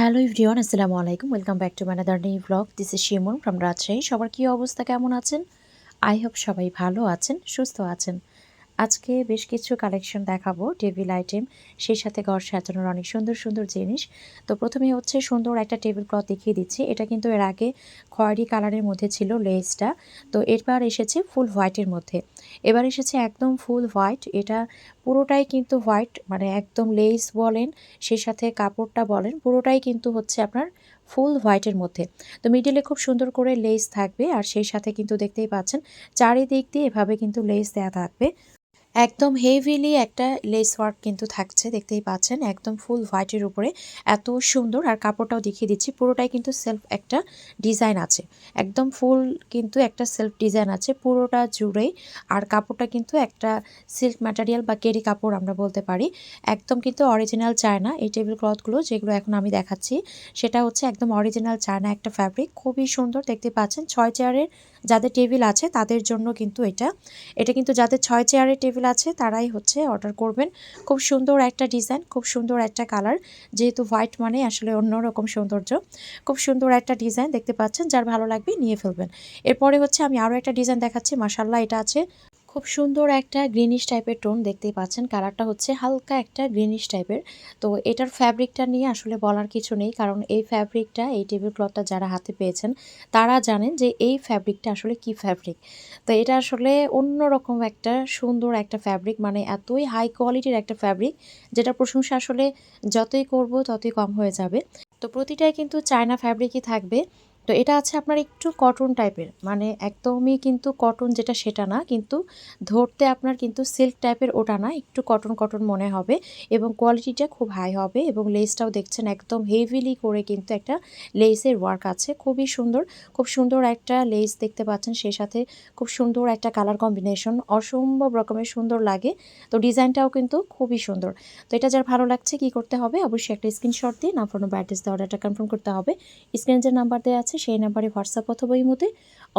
Hello everyone আসসালামু আলাইকুম welcome back to my another new blog this is Shimon from Rajshahi সবার কী অবস্থা? কেমন আছেন? আই হোপ সবাই ভালো আছেন, সুস্থ আছেন। আজকে বেশ কিছু কালেকশন দেখাবো টেবিল আইটেম সেই সাথে ঘর সাজানোর অনেক সুন্দর সুন্দর জিনিস। তো প্রথমে হচ্ছে সুন্দর একটা টেবিল ক্লথ দেখিয়ে দিচ্ছি। এটা কিন্তু এর আগে খয়েরি কালারের মধ্যে ছিল লেসটা। তো এরপর এসেছে ফুল হোয়াইটের মধ্যে। এবার এসেছে একদম ফুল হোয়াইট এটা পুরোটাই কিন্তু হোয়াইট মানে একদম লেস বলেন সেই সাথে কাপড়টা বলেন, পুরোটাই কিন্তু হচ্ছে আপনার ফুল হোয়াইটের মধ্যে। তো মিডিলে খুব সুন্দর করে লেস থাকবে, আর সেই সাথে কিন্তু দেখতেই পাচ্ছেন, চারিদিক দিয়ে এভাবে কিন্তু লেস দেওয়া থাকবে। একদম হেভিলি একটা লেস ওয়ার্ক কিন্তু থাকছে, দেখতেই পাচ্ছেন। একদম ফুল হোয়াইটের উপরে। এত সুন্দর। আর কাপড়টাও দেখিয়ে দিচ্ছি। পুরোটাই কিন্তু সেলফ একটা ডিজাইন আছে। একদম ফুল কিন্তু একটা সেলফ ডিজাইন আছে। পুরোটা জুড়েই আর কাপড়টা কিন্তু একটা সিল্ক ম্যাটেরিয়াল বা কেরি কাপড় আমরা বলতে পারি। একদম কিন্তু অরিজিনাল চায়না। এই টেবিল ক্লথগুলো যেগুলো এখন আমি দেখাচ্ছি, সেটা হচ্ছে একদম অরিজিনাল চায়না একটা ফ্যাব্রিক খুবই সুন্দর। দেখতে পাচ্ছেন? ছয় চেয়ারের যাদের টেবিল আছে তাদের জন্য কিন্তু এটা। এটা কিন্তু যাদের ছয় চেয়ারের টেবিল আছে তারাই হচ্ছে অর্ডার করবেন। খুব সুন্দর একটা ডিজাইন, খুব সুন্দর একটা কালার, যেহেতু হোয়াইট মানে আসলে অন্যরকম সৌন্দর্য। খুব সুন্দর একটা ডিজাইন, দেখতে পাচ্ছেন, যার ভালো লাগবে নিয়ে ফেলবেন। এরপরে হচ্ছে আমি আরও একটা ডিজাইন দেখাচ্ছি মাসাল্লাহ এটা আছে। খুব সুন্দর একটা গ্রিনিশ টাইপের টোন দেখতেই পাচ্ছেন। কালারটা হচ্ছে হালকা একটা গ্রিনিশ টাইপের তো এটার ফ্যাব্রিকটা নিয়ে আসলে বলার কিছু নেই, কারণ এই ফ্যাব্রিকটা এই টেবিল ক্লথটা যারা হাতে পেয়েছেন, তারা জানেন যে এই ফ্যাব্রিকটা আসলে কি ফ্যাব্রিক তো এটা আসলে অন্যরকম একটা সুন্দর একটা ফ্যাব্রিক মানে এতই হাই কোয়ালিটির একটা ফ্যাব্রিক যেটা প্রশংসা আসলে যতই করব ততই কম হয়ে যাবে। তো প্রতিটাই কিন্তু চায়না ফ্যাব্রিকই থাকবে। তো এটা আছে আপনার একটু কটন টাইপের মানে একদমই কিন্তু কটন যেটা সেটা না, কিন্তু ধরতে আপনার কিন্তু সিল্ক টাইপের ওটা না, একটু কটন কটন মনে হবে এবং কোয়ালিটিটা খুব হাই হবে এবং লেসটাও দেখছেন একদম হেভিলি করে কিন্তু একটা লেসের ওয়ার্ক আছে। খুবই সুন্দর, খুব সুন্দর একটা লেস দেখতে পাচ্ছেন সেই সাথে খুব সুন্দর একটা কালার কম্বিনেশন অসম্ভব রকমের সুন্দর লাগে। তো ডিজাইনটাও কিন্তু খুবই সুন্দর। তো এটা যার ভালো লাগছে কি করতে হবে, অবশ্যই একটা স্ক্রিনশট দিয়ে না ফোন অ্যাড্রেস দিয়ে অর্ডারটা কনফার্ম করতে হবে। স্ক্রিনে যে নাম্বার দেওয়া আছে সেই নাম্বারে হোয়াটসঅ্যাপ অথবা ইমোতে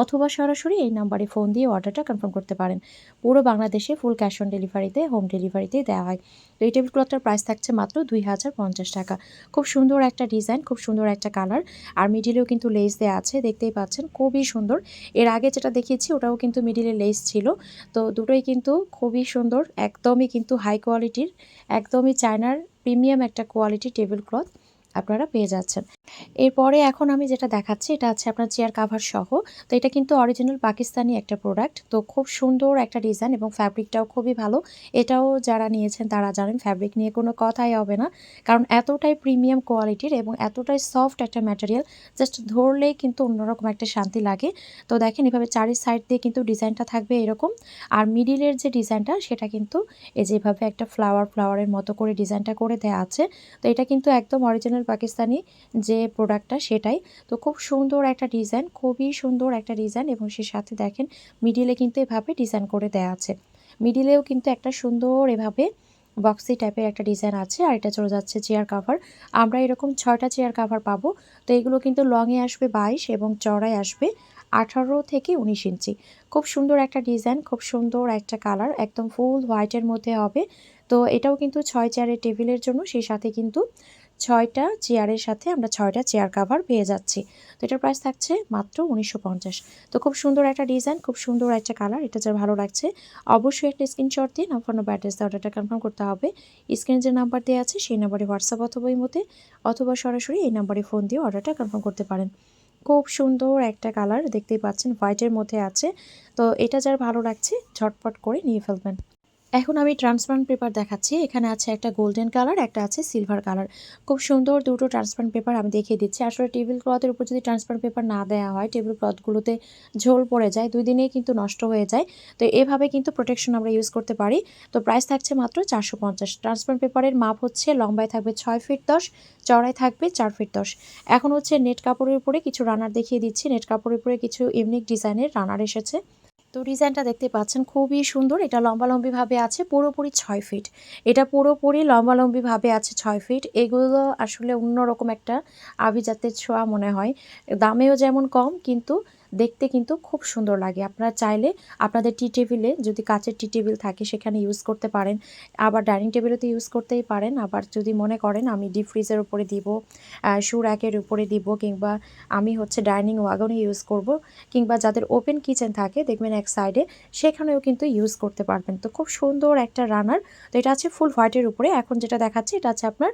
অথবা সরাসরি এই নাম্বারে ফোন দিয়ে অর্ডারটা কনফার্ম করতে পারেন। পুরো বাংলাদেশে ফুল ক্যাশ অন ডেলিভারিতে হোম ডেলিভারিতে দেওয়া হয়। তো এই টেবিল ক্লথটার প্রাইস থাকছে মাত্র দুই হাজার পঞ্চাশ টাকা। খুব সুন্দর একটা ডিজাইন খুব সুন্দর একটা কালার আর মিডিলেও কিন্তু লেস দেওয়া আছে, দেখতেই পাচ্ছেন, খুবই সুন্দর। এর আগে যেটা দেখিয়েছি, ওটাও কিন্তু মিডিলে লেস ছিল। তো দুটোই কিন্তু খুবই সুন্দর, একদমই কিন্তু হাই কোয়ালিটির একদমই চায়নার প্রিমিয়াম একটা কোয়ালিটি টেবিল ক্লথ আপনারা পেয়ে যাচ্ছেন। এরপরে এখন আমি যেটা দেখাচ্ছি, এটা আছে আপনার চেয়ার কাভার সহ। তো এটা কিন্তু অরিজিনাল পাকিস্তানি একটা প্রোডাক্ট তো খুব সুন্দর একটা ডিজাইন এবং ফ্যাব্রিকটাও খুবই ভালো। এটাও যারা নিয়েছেন তারা জানেন ফ্যাব্রিক নিয়ে কোনো কথাই হবে না। কারণ এতটাই প্রিমিয়াম কোয়ালিটির এবং এতটাই সফট একটা ম্যাটেরিয়াল জাস্ট ধরলেই কিন্তু অন্যরকম একটা শান্তি লাগে। তো দেখেন এভাবে চারি সাইড দিয়ে কিন্তু ডিজাইনটা থাকবে এরকম। আর মিডিলের যে ডিজাইনটা সেটা কিন্তু এই যেভাবে একটা ফ্লাওয়ার ফ্লাওয়ারের মতো করে ডিজাইনটা করে দেওয়া আছে। তো এটা কিন্তু একদম অরিজিনাল পাকিস্তানি যে প্রোডাক্টটা সেটাই। তো খুব সুন্দর একটা ডিজাইন খুবই সুন্দর একটা ডিজাইন এবং সে সাথে দেখেন মিডিলে কিন্তু এভাবে ডিজাইন করে দেওয়া আছে। মিডিলেও কিন্তু একটা সুন্দর এভাবে বক্সি টাইপের একটা ডিজাইন আছে আর এটা চলে যাচ্ছে চেয়ার কাভার আমরা এরকম ছয়টা চেয়ার কাভার পাবো। তো এগুলো কিন্তু লংয়ে আসবে বাইশ এবং চড়ায় আসবে আঠারো থেকে উনিশ ইঞ্চি। খুব সুন্দর একটা ডিজাইন খুব সুন্দর একটা কালার একদম ফুল হোয়াইটের মধ্যে হবে। তো এটাও কিন্তু ছয় চেয়ারের টেবিলের জন্য সেই সাথে কিন্তু ছয়টা চেয়ারের সাথে আমরা ছয়টা চেয়ার কাভার পেয়ে যাচ্ছি। তো এটার প্রাইস থাকছে মাত্র উনিশশো পঞ্চাশ। তো খুব সুন্দর একটা ডিজাইন খুব সুন্দর একটা কালার এটা যার ভালো লাগছে। অবশ্যই একটা স্ক্রিনশট দিয়ে নাম্বার নম্বর অ্যাড্রেস দিয়ে অর্ডারটা কনফার্ম করতে হবে। স্ক্রিনে যে নাম্বার দেওয়া আছে, সেই নাম্বারে হোয়াটসঅ্যাপ অথবা মতে অথবা সরাসরি এই নাম্বারে ফোন দিয়ে অর্ডারটা কনফার্ম করতে পারেন। খুব সুন্দর একটা কালার দেখতেই পাচ্ছেন হোয়াইটের মধ্যে আছে। তো এটা যার ভালো লাগছে, ঝটপট করে নিয়ে ফেলবেন। এখন আমি ট্রান্সপারেন্ট পেপার দেখাচ্ছি। এখানে আছে একটা গোল্ডেন কালার একটা আছে সিলভার কালার খুব সুন্দর দুটো ট্রান্সপারেন্ট পেপার আমি দেখিয়ে দিচ্ছি। আসলে টেবিল ক্লথের উপর যদি ট্রান্সপারেন্ট পেপার না দেওয়া হয় টেবিল ক্লথগুলোতে ঝোল পড়ে যায়, দুই দিনেই কিন্তু নষ্ট হয়ে যায়। তো এভাবে কিন্তু প্রোটেকশন আমরা ইউজ করতে পারি। তো প্রাইস থাকছে মাত্র চারশো পঞ্চাশ। ট্রান্সপারেন্ট পেপারের মাপ হচ্ছে লম্বায় থাকবে ছয় ফিট দশ চড়াই থাকবে চার ফিট দশ। এখন হচ্ছে নেট কাপড়ের উপরে কিছু রানার দেখিয়ে দিচ্ছি। নেট কাপড়ের উপরে কিছু ইউনিক ডিজাইনের রানার এসেছে। তো ডিজাইনটা দেখতে পাচ্ছেন, খুবই সুন্দর। এটা লম্বালম্বিভাবে আছে, পুরোপুরি ছয় ফিট। এটা পুরোপুরি লম্বালম্বিভাবে আছে, ছয় ফিট। এগুলো আসলে অন্যরকম একটা আভিজাতের ছোঁয়া মনে হয়। দামেও যেমন কম, কিন্তু দেখতে কিন্তু খুব সুন্দর লাগে। আপনারা চাইলে আপনাদের টি টেবিলে যদি কাচের টি টেবিল থাকে সেখানে ইউজ করতে পারেন। আবার ডাইনিং টেবিলেতে ইউজ করতেই পারেন। আবার যদি মনে করেন আমি ডিপ ফ্রিজের উপরে দিব শু র্যাকের উপরে দিব কিংবা আমি হচ্ছে ডাইনিং ওয়াগনে ইউজ করব কিংবা যাদের ওপেন কিচেন থাকে দেখবেন এক সাইডে সেখানেও কিন্তু ইউজ করতে পারবেন। তো খুব সুন্দর একটা রানার তো এটা আছে ফুল হোয়াইটের উপরে। এখন যেটা দেখাচ্ছি এটা আছে আপনার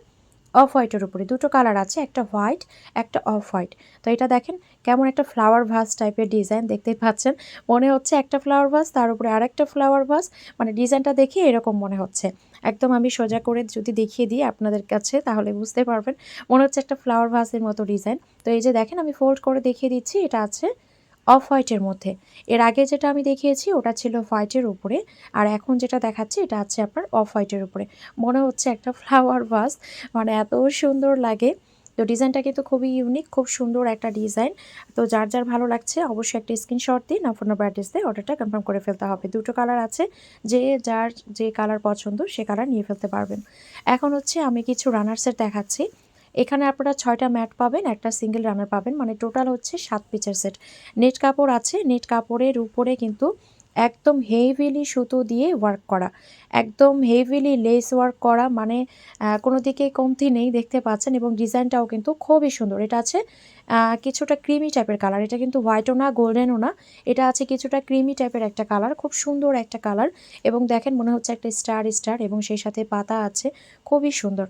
অফ হোয়াইটের উপরে। দুটো কালার আছে, একটা হোয়াইট, একটা অফ হোয়াইট। তো এটা দেখেন কেমন একটা ফ্লাওয়ার ভাস টাইপের ডিজাইন দেখতেই পাচ্ছেন। মনে হচ্ছে একটা ফ্লাওয়ার ভাস, তার উপরে আরেকটা ফ্লাওয়ার ভাস। মানে ডিজাইনটা দেখে এরকম মনে হচ্ছে। একদম আমি সোজা করে যদি দেখিয়ে দিই আপনাদের কাছে, তাহলে বুঝতে পারবেন। মনে হচ্ছে একটা ফ্লাওয়ার ভাসের মতো ডিজাইন। তো এই যে দেখেন আমি ফোল্ড করে দেখিয়ে দিচ্ছি, এটা আছে অফ হোয়াইটের মধ্যে। এর আগে যেটা আমি দেখিয়েছি, ওটা ছিল হোয়াইটের উপরে, আর এখন যেটা দেখাচ্ছি, এটা আছে আপনার অফ হোয়াইটের উপরে। মনে হচ্ছে একটা ফ্লাওয়ার ভাস মানে এত সুন্দর লাগে। তো ডিজাইনটা কিন্তু খুবই ইউনিক খুব সুন্দর একটা ডিজাইন। তো যার যার ভালো লাগছে, অবশ্যই একটা স্ক্রিনশট দিন না ফোন নাম্বার অ্যাড্রেস দিয়ে অর্ডারটা কনফার্ম করে ফেলতে হবে। দুটো কালার আছে, যে যার যে কালার পছন্দ, সে কালার নিয়ে ফেলতে পারবেন। এখন হচ্ছে আমি কিছু রানার্সের দেখাচ্ছি। এখানে আপনারা ছয়টা ম্যাট পাবেন, একটা সিঙ্গেল রানার পাবেন মানে টোটাল হচ্ছে সাত পিচের সেট। নেট কাপড় আছে, নেট কাপড়ের উপরে কিন্তু একদম হেভিলি সুতো দিয়ে ওয়ার্ক করা। একদম হেভিলি লেস ওয়ার্ক করা মানে কোনো দিকে কমতি নেই, দেখতে পাচ্ছেন, এবং ডিজাইনটাও কিন্তু খুবই সুন্দর। এটা আছে কিছুটা ক্রিমি টাইপের কালার এটা কিন্তু হোয়াইটও না গোল্ডেনও না, এটা আছে কিছুটা ক্রিমি টাইপের একটা কালার খুব সুন্দর একটা কালার এবং দেখেন মনে হচ্ছে একটা স্টার স্টার এবং সেই সাথে পাতা আছে, খুবই সুন্দর।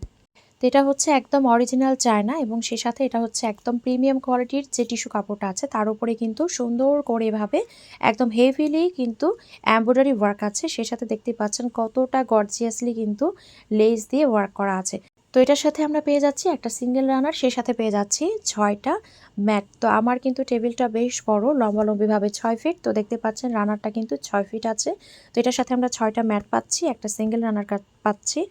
এটা হচ্ছে একদম অরিজিনাল চায়না এবং সে সাথে এটা হচ্ছে একদম প্রিমিয়াম কোয়ালিটির যে টিস্যু কাপড়টা আছে, তার উপরে কিন্তু সুন্দর করে এভাবে একদম হেভিলি কিন্তু এম্ব্রয়ডারি ওয়ার্ক আছে। সে সাথে দেখতে পাচ্ছেন কতটা গর্জিয়াসলি কিন্তু লেস দিয়ে ওয়ার্ক করা আছে। তো এটার সাথে আমরা পেয়ে যাচ্ছি একটা সিঙ্গেল রানার সে সাথে পেয়ে যাচ্ছি ছয়টা ম্যাট তো আমার কিন্তু টেবিলটা বেশ বড়, লম্বালম্বিভাবে ছয় ফিট তো দেখতে পাচ্ছেন রানারটা কিন্তু ছয় ফিট আছে। তো এটার সাথে আমরা ছয়টা ম্যাট পাচ্ছি, একটা সিঙ্গেল রানার পাচ্ছি।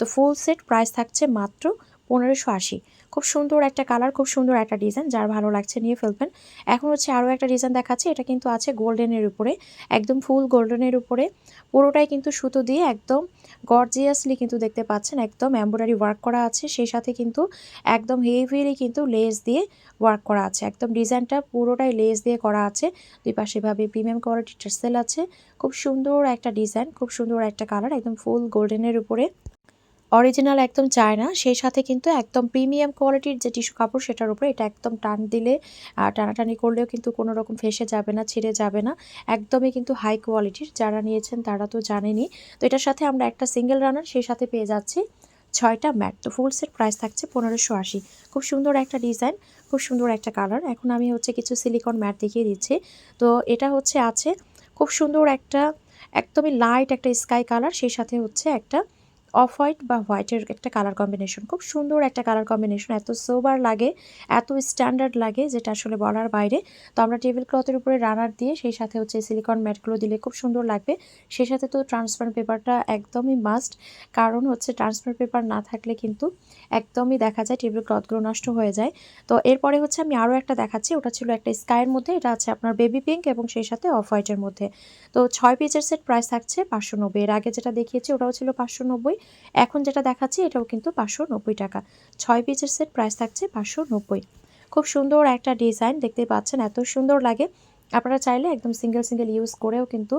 তো ফুল সেট প্রাইস থাকছে মাত্র পনেরোশো আশি। খুব সুন্দর একটা কালার খুব সুন্দর একটা ডিজাইন যার ভালো লাগছে নিয়ে ফেলবেন। এখন হচ্ছে আরও একটা ডিজাইন দেখাচ্ছে, এটা কিন্তু আছে গোল্ডেনের উপরে, একদম ফুল গোল্ডেনের উপরে। পুরোটাই কিন্তু সুতো দিয়ে একদম গর্জিয়াসলি কিন্তু দেখতে পাচ্ছেন, একদম এম্ব্রয়ডারি ওয়ার্ক করা আছে, সেই সাথে কিন্তু একদম হেভিলি কিন্তু লেস দিয়ে ওয়ার্ক করা আছে। একদম ডিজাইনটা পুরোটাই লেস দিয়ে করা আছে। দুই পাশে ভাবে প্রিমিয়াম কোয়ালিটির টার্সেল আছে। খুব সুন্দর একটা ডিজাইন খুব সুন্দর একটা কালার একদম ফুল গোল্ডেনের উপরে। অরিজিনাল একদম চায় না। সেই সাথে কিন্তু একদম প্রিমিয়াম কোয়ালিটির যে টিস্যু কাপড়, সেটার উপরে এটা একদম টান দিলে টানাটানি করলেও কিন্তু কোনো রকম ফেসে যাবে না, ছিঁড়ে যাবে না। একদমই কিন্তু হাই কোয়ালিটির যারা নিয়েছেন তারা তো জানেনি তো এটার সাথে আমরা একটা সিঙ্গেল রানার সেই সাথে পেয়ে যাচ্ছি। ছয়টা ম্যাট তো ফুল সেট প্রাইস থাকছে পনেরোশো আশি। খুব সুন্দর একটা ডিজাইন খুব সুন্দর একটা কালার এখন আমি হচ্ছে কিছু সিলিকন ম্যাট দেখিয়ে দিচ্ছি। তো এটা হচ্ছে আছে খুব সুন্দর একটা, একদমই লাইট একটা স্কাই কালার সেই সাথে হচ্ছে একটা অফ হোয়াইট বা হোয়াইটের একটা কালার কম্বিনেশন। খুব সুন্দর একটা কালার কম্বিনেশন, এত সোবার লাগে, এত স্ট্যান্ডার্ড লাগে যেটা আসলে বলার বাইরে। তো আমরা টেবিল ক্লথের উপরে রানার দিয়ে সেই সাথে হচ্ছে সিলিকন ম্যাটগুলো দিলে খুব সুন্দর লাগবে। সেই সাথে তো ট্রান্সপারেন্ট পেপারটা একদমই মাস্ট কারণ হচ্ছে ট্রান্সপারেন্ট পেপার না থাকলে কিন্তু একদমই দেখা যায় টেবিল ক্লথগুলো নষ্ট হয়ে যায়। তো এরপরে হচ্ছে আমি আরও একটা দেখাচ্ছি, ওটা ছিল একটা স্কাইয়ের মধ্যে, এটা আছে আপনার বেবি পিঙ্ক এবং সেই সাথে অফ হোয়াইটের মধ্যে। তো ছয় পিসের সেট প্রাইস থাকছে পাঁচশো নব্বই। এর আগে যেটা দেখিয়েছি ওটাও ছিল পাঁচশো নব্বই। এখন যেটা দেখাচ্ছি, এটাও কিন্তু পাঁচশো নব্বই টাকা। ছয় পিসের সেট প্রাইস থাকছে পাঁচশো নব্বই। খুব সুন্দর একটা ডিজাইন দেখতে পাচ্ছেন, এত সুন্দর লাগে। আপনারা চাইলে একদম সিঙ্গেল সিঙ্গেল ইউজ করেও কিন্তু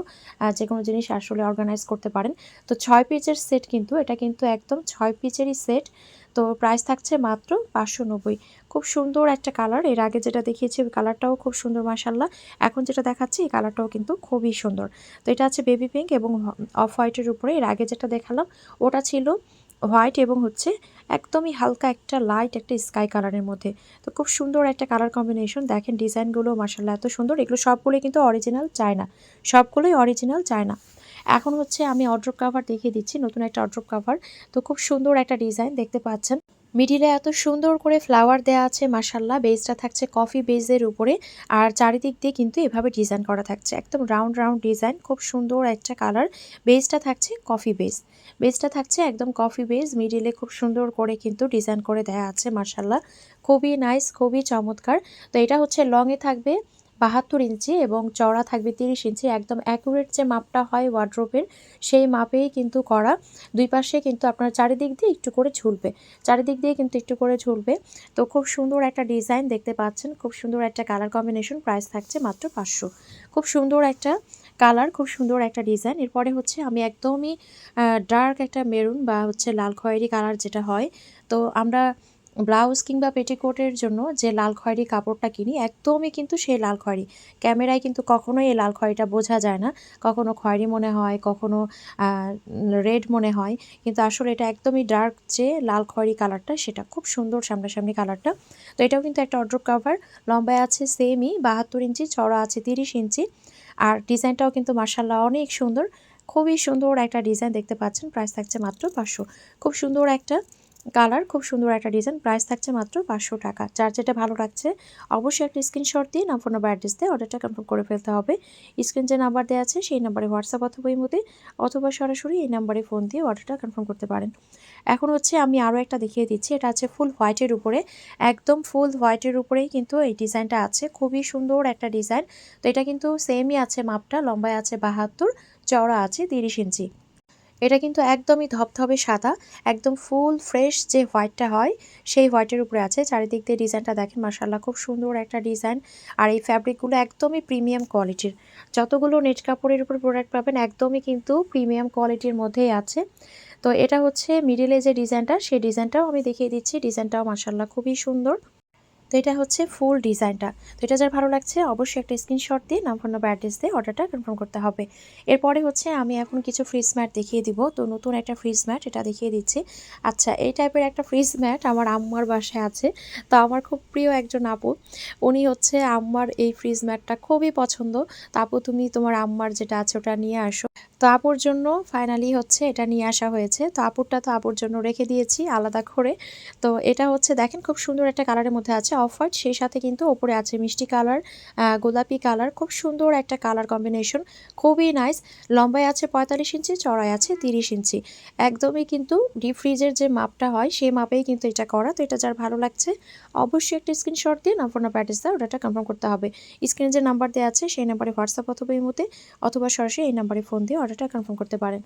যে কোনো জিনিস আসলে অর্গানাইজ করতে পারেন। তো ছয় পিচের সেট কিন্তু, এটা কিন্তু একদম ছয় পিচেরই সেট। তো প্রাইস থাকছে মাত্র পাঁচশো নব্বই। খুব সুন্দর একটা কালারের আগে যেটা দেখিয়েছি ওই কালারটাও খুব সুন্দর মাসাল্লাহ এখন যেটা দেখাচ্ছি, এই কালারটাও কিন্তু খুবই সুন্দর। তো এটা আছে বেবি পিঙ্ক এবং অফ হোয়াইটের উপরে। এর আগে যেটা দেখালাম, ওটা ছিল হোয়াইট এবং হচ্ছে একদমই হালকা একটা লাইট একটা স্কাই কালারের মধ্যে। তো খুব সুন্দর একটা কালার কম্বিনেশন দেখেন ডিজাইনগুলো মার্শাল্লাহ এত সুন্দর। এগুলো সবগুলোই কিন্তু অরিজিনাল চায় না সবগুলোই অরিজিনাল চায় না এখন হচ্ছে আমি অড্রপ কাভার দেখিয়ে দিচ্ছি, নতুন একটা অড্রপ কাভার তো খুব সুন্দর একটা ডিজাইন দেখতে পাচ্ছেন। মিডিলে এত সুন্দর করে ফ্লাওয়ার দেওয়া আছে মাসাল্লাহ বেসটা থাকছে কফি বেজের উপরে। আর চারিদিক দিয়ে কিন্তু এভাবে ডিজাইন করা থাকছে। একদম রাউন্ড রাউন্ড ডিজাইন খুব সুন্দর একটা কালার বেসটা থাকছে কফি বেস বেসটা থাকছে একদম কফি বেস মিডিলে খুব সুন্দর করে কিন্তু ডিজাইন করে দেওয়া আছে মাসাল্লাহ খুবই নাইস খুবই চমৎকার। তো এটা হচ্ছে লংয়ে থাকবে। বাহাত্তর ইঞ্চি এবং চওড়া থাকবে তিরিশ ইঞ্চি। একদম অ্যাকুরেট যে মাপটা হয় ওয়ার্ড্রোপের সেই মাপেই কিন্তু করা। দুই পাশে কিন্তু আপনার চারিদিক দিয়ে একটু করে ঝুলবে। চারিদিক দিয়ে কিন্তু একটু করে ঝুলবে। তো খুব সুন্দর একটা ডিজাইন দেখতে পাচ্ছেন। খুব সুন্দর একটা কালার কম্বিনেশন প্রাইস থাকছে মাত্র পাঁচশো। খুব সুন্দর একটা কালার খুব সুন্দর একটা ডিজাইন এরপরে হচ্ছে আমি একদমই ডার্ক একটা মেরুন বা হচ্ছে লাল খয়েরি কালার যেটা হয়। তো আমরা ব্লাউজ কিংবা পেটিকোটের জন্য যে লাল খয়েরি কাপড়টা কিনি, একদমই কিন্তু সেই লাল খয়েরি। ক্যামেরায় কিন্তু কখনোই এই লাল খয়েরিটা বোঝা যায় না। কখনো খয়েরি মনে হয়, কখনো রেড মনে হয়। কিন্তু আসলে এটা একদমই ডার্ক যে লাল খয়েরি কালারটা, সেটা খুব সুন্দর সামনাসামনি কালারটা। তো এটাও কিন্তু একটা অর্ডার কাভার লম্বায় আছে সেমই বাহাত্তর ইঞ্চি চড়া আছে তিরিশ ইঞ্চি। আর ডিজাইনটাও কিন্তু মার্শাল্লাহ অনেক সুন্দর। খুবই সুন্দর একটা ডিজাইন দেখতে পাচ্ছেন। প্রাইস থাকছে মাত্র পাঁচশো। খুব সুন্দর একটা কালার, খুব সুন্দর একটা ডিজাইন, প্রাইস থাকছে মাত্র পাঁচশো টাকা। যার যেটা ভালো লাগছে, অবশ্যই একটা স্ক্রিনশট দিয়ে নাম ফোন নাম্বার অ্যাড্রেস দিয়ে অর্ডারটা কনফার্ম করে ফেলতে হবে। স্ক্রিন যে নাম্বার দেওয়া আছে, সেই নাম্বারে হোয়াটসঅ্যাপ অথবা ইমোতে অথবা সরাসরি এই নাম্বারে ফোন দিয়ে অর্ডারটা কনফার্ম করতে পারেন। এখন হচ্ছে আমি আরও একটা দেখিয়ে দিচ্ছি, এটা আছে ফুল হোয়াইটের উপরে। একদম ফুল হোয়াইটের উপরেই কিন্তু এই ডিজাইনটা আছে, খুবই সুন্দর একটা ডিজাইন। তো এটা কিন্তু সেমই আছে মাপটা, লম্বায় আছে বাহাত্তর, চওড়া আছে তিরিশ ইঞ্চি। এটা কিন্তু একদমই ধবধবে সাদা, একদম ফুল ফ্রেশ যে হোয়াইটটা হয়, সেই হোয়াইটের উপরে আছে। চারিদিক দিয়ে ডিজাইনটা দেখেন মার্শাল্লাহ খুব সুন্দর একটা ডিজাইন। আর এই ফ্যাব্রিকগুলো একদমই প্রিমিয়াম কোয়ালিটির। যতগুলো নেট কাপড়ের উপর প্রোডাক্ট পাবেন, একদমই কিন্তু প্রিমিয়াম কোয়ালিটির মধ্যেই আছে। তো এটা হচ্ছে মিডিলে যে ডিজাইনটা, সেই ডিজাইনটাও আমি দেখিয়ে দিচ্ছি। ডিজাইনটাও মার্শাল্লাহ খুবই সুন্দর। তো এটা হচ্ছে ফুল ডিজাইনটা তো এটা যার ভালো লাগছে, অবশ্যই একটা স্ক্রিনশট দিয়ে নাম ফোন নাম্বার অ্যাড্রেস দিয়ে অর্ডারটা কনফার্ম করতে হবে। এরপরে হচ্ছে আমি এখন কিছু ফ্রিজ ম্যাট দেখিয়ে দিব। তো নতুন একটা ফ্রিজ ম্যাট এটা দেখিয়ে দিচ্ছি। আচ্ছা এই টাইপের একটা ফ্রিজ ম্যাট আমার আম্মার বাসায় আছে। তো আমার খুব প্রিয় একজন আপু। উনি হচ্ছে আম্মার এই ফ্রিজ ম্যাটটা খুবই পছন্দ। তো আপু, তুমি তোমার আম্মার যেটা আছে ওটা নিয়ে আসো। তো আপুর জন্য ফাইনালি হচ্ছে এটা নিয়ে আসা হয়েছে। তো আপুরটা তো আপুর জন্য রেখে দিয়েছি আলাদা করে। তো এটা হচ্ছে, দেখেন খুব সুন্দর একটা কালারের মধ্যে আছে অফ হোয়াইট সেই সাথে কিন্তু ওপরে আছে মিষ্টি কালার গোলাপি কালার খুব সুন্দর একটা কালার কম্বিনেশন খুবই নাইস লম্বায় আছে পঁয়তাল্লিশ ইঞ্চি চড়াই আছে তিরিশ ইঞ্চি। একদমই কিন্তু ডিপ ফ্রিজের যে মাপটা হয়, সেই মাপেই কিন্তু এটা করা। তো এটা যার ভালো লাগছে, অবশ্যই একটা স্ক্রিনশট দিয়ে নাম্বার অ্যাড্রেস দেয় ওটা কনফার্ম করতে হবে। স্ক্রিনে যে নাম্বার দেওয়া আছে, সেই নাম্বারে হোয়াটসঅ্যাপ অথবা মতে অথবা সরাসরি এই নাম্বারে ফোন দিয়ে অর্ডারটা কনফার্ম করতে পারেন।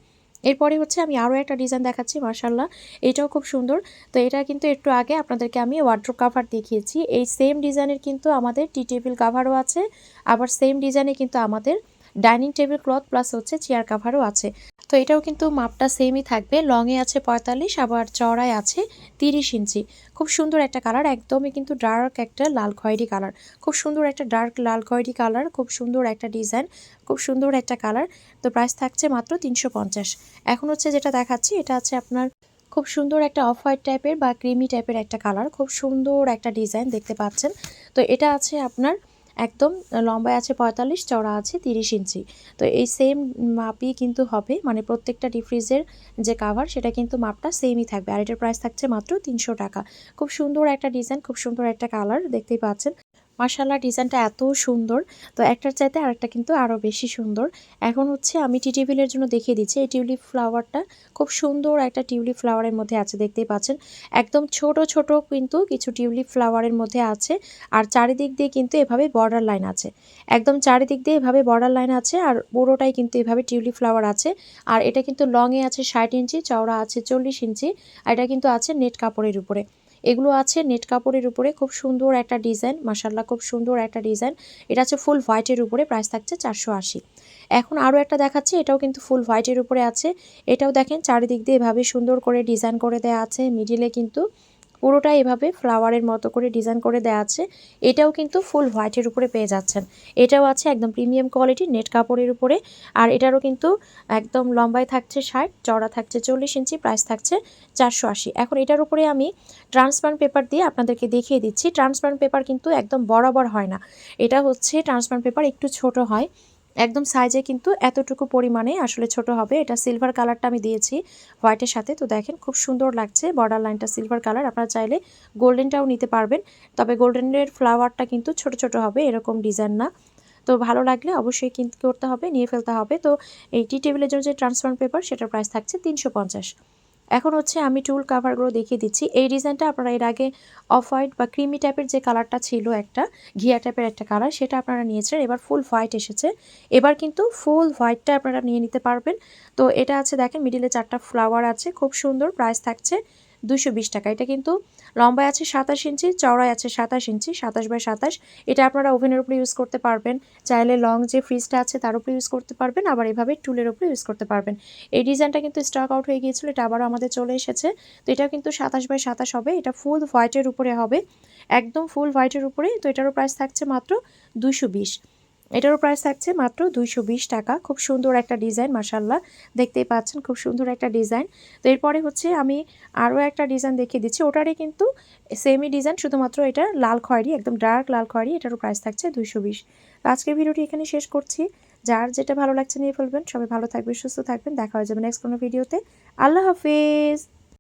এরপরে হচ্ছে আমি আরও একটা ডিজাইন দেখাচ্ছি মার্শাল্লাহ এটাও খুব সুন্দর। তো এটা কিন্তু একটু আগে আপনাদেরকে আমি ওয়ার্ড্রোপ কাভার দেখিয়েছি। এই সেম ডিজাইনের কিন্তু আমাদের টি টেবিল কাভারও আছে, আবার সেম ডিজাইনে কিন্তু আমাদের ডাইনিং টেবিল ক্লথ প্লাস হচ্ছে চেয়ার কাভারও আছে। তো এটাও কিন্তু মাপটা সেমই থাকবে। লংয়ে আছে পঁয়তাল্লিশ, আবার চড়ায় আছে তিরিশ ইঞ্চি। খুব সুন্দর একটা কালার, একদমই কিন্তু ডার্ক একটা লাল খয়েরি কালার। খুব সুন্দর একটা ডার্ক লাল খয়েরি কালার, খুব সুন্দর একটা ডিজাইন খুব সুন্দর একটা কালার। তো প্রাইস থাকছে মাত্র তিনশো পঞ্চাশ। এখন হচ্ছে যেটা দেখাচ্ছি, এটা আছে আপনার খুব সুন্দর একটা অফ হোয়াইট টাইপের বা ক্রিমি টাইপের একটা কালার। খুব সুন্দর একটা ডিজাইন দেখতে পাচ্ছেন। তো এটা আছে আপনার একদম লম্বায় আছে পঁয়তাল্লিশ চড়া আছে তিরিশ ইঞ্চি। তো এই সেম মাপই কিন্তু হবে মানে প্রত্যেকটা ডিফ্রিজের যে কাভার সেটা কিন্তু মাপটা সেমই থাকবে। আর এটার প্রাইস থাকছে মাত্র তিনশো টাকা। খুব সুন্দর একটা ডিজাইন খুব সুন্দর একটা কালার দেখতেই পাচ্ছেন। মার্শাল্লাহ ডিজাইনটা এত সুন্দর। তো একটার চাইতে আরেকটা কিন্তু আরও বেশি সুন্দর। এখন হচ্ছে আমি টি টেবিলের জন্য দেখিয়ে দিচ্ছি। এই টিউলিপ ফ্লাওয়ারটা খুব সুন্দর একটা টিউলিপ ফ্লাওয়ারের মধ্যে আছে, দেখতেই পাচ্ছেন। একদম ছোট ছোট কিন্তু কিছু টিউলিপ ফ্লাওয়ারের মধ্যে আছে। আর চারিদিক দিয়ে কিন্তু এভাবে বর্ডার লাইন আছে। একদম চারিদিক দিয়ে এভাবে বর্ডার লাইন আছে আর পুরোটাই কিন্তু এভাবে টিউলিপ ফ্লাওয়ার আছে। আর এটা কিন্তু লংয়ে আছে ষাট ইঞ্চি, চওড়া আছে চল্লিশ ইঞ্চি। আর এটা কিন্তু আছে নেট কাপড়ের উপরে। এগুলো আছে নেট কাপড়ের উপরে, খুব সুন্দর একটা ডিজাইন মাসাল্লাহ খুব সুন্দর একটা ডিজাইন। এটা আছে ফুল হোয়াইটের উপরে, প্রাইস থাকছে চারশো আশি। এখন আরও একটা দেখাচ্ছি, এটাও কিন্তু ফুল হোয়াইটের উপরে আছে। এটাও দেখেন চারিদিক দিয়ে এভাবে সুন্দর করে ডিজাইন করে দেয়া আছে, মিডিলে কিন্তু পুরোটা এভাবে ফ্লাওয়ারের মতো করে ডিজাইন করে দেওয়া আছে। এটাও কিন্তু ফুল হোয়াইটের উপরে পেয়ে যাচ্ছেন। এটাও আছে একদম প্রিমিয়াম কোয়ালিটি নেট কাপড়ের উপরে। আর এটারও কিন্তু একদম লম্বায় থাকছে ষাট চড়া থাকছে চল্লিশ ইঞ্চি প্রাইস থাকছে চারশো আশি। এখন এটার উপরে আমি ট্রান্সপারেন্ট পেপার দিয়ে আপনাদেরকে দেখিয়ে দিচ্ছি। ট্রান্সপারেন্ট পেপার কিন্তু একদম বরাবর হয় না। এটা হচ্ছে ট্রান্সপারেন্ট পেপার একটু ছোট হয়। একদম সাইজে কিন্তু এতটুকু পরিমাণে আসলে ছোট হবে। এটা সিলভার কালারটা আমি দিয়েছি হোয়াইটের সাথে। তো দেখেন খুব সুন্দর লাগছে বর্ডার লাইনটা সিলভার কালার আপনারা চাইলে গোল্ডেনটাও নিতে পারবেন। তবে গোল্ডেনের ফ্লাওয়ারটা কিন্তু ছোট ছোট হবে, এরকম ডিজাইন না। তো ভালো লাগলে অবশ্যই কিনতে করতে হবে, নিয়ে ফেলতে হবে। তো এই টি টেবিলের জন্য যে ট্রান্সফার পেপার সেটার প্রাইস থাকছে তিনশো পঞ্চাশ। এখন হচ্ছে আমি টুল কাভারগুলো দেখিয়ে দিচ্ছি। এই ডিজাইনটা আপনারা এর আগে অফ হোয়াইট বা ক্রিমি টাইপের যে কালারটা ছিল একটা, ঘিয়া টাইপের একটা কালার সেটা আপনারা নিয়েছেন। এবার ফুল হোয়াইট এসেছে। এবার কিন্তু ফুল হোয়াইটটা আপনারা নিয়ে নিতে পারবেন। তো এটা আছে, দেখেন মিডিলে চারটা ফ্লাওয়ার আছে, খুব সুন্দর প্রাইস থাকছে দুশো বিশ টাকা। এটা কিন্তু লম্বায় আছে সাতাশ ইঞ্চি, চওড়ায় আছে সাতাশ ইঞ্চি, সাতাশ বাই সাতাশ। এটা আপনারা ওভেনের উপরে ইউজ করতে পারবেন। চাইলে লং যে ফ্রিজটা আছে তার উপরে ইউজ করতে পারবেন, আবার এভাবে টুলের উপরে ইউজ করতে পারবেন। এই ডিজাইনটা কিন্তু স্টক আউট হয়ে গিয়েছিল, এটা আবারও আমাদের চলে এসেছে। তো এটা কিন্তু সাতাশ বাই সাতাশ হবে, এটা ফুল হোয়াইটের উপরে হবে। একদম ফুল হোয়াইটের উপরে, তো এটারও প্রাইস থাকছে মাত্র দুশো বিশ। এটারও প্রাইস থাকছে মাত্র দুইশো বিশ টাকা। খুব সুন্দর একটা ডিজাইন মাসাল্লাহ দেখতেই পাচ্ছেন, খুব সুন্দর একটা ডিজাইন তো এরপরে হচ্ছে আমি আরও একটা ডিজাইন দেখিয়ে দিচ্ছি। ওটারই কিন্তু সেমই ডিজাইন শুধুমাত্র এটা লাল খয়েরি, একদম ডার্ক লাল খয়েরি, এটারও প্রাইস থাকছে দুইশো বিশ। তো আজকের ভিডিওটি এখানে শেষ করছি। যার যেটা ভালো লাগছে নিয়ে ফেলবেন। সবাই ভালো থাকবেন, সুস্থ থাকবেন। দেখা হয়ে যাবে নেক্সট কোনো ভিডিওতে আল্লাহ হাফিজ!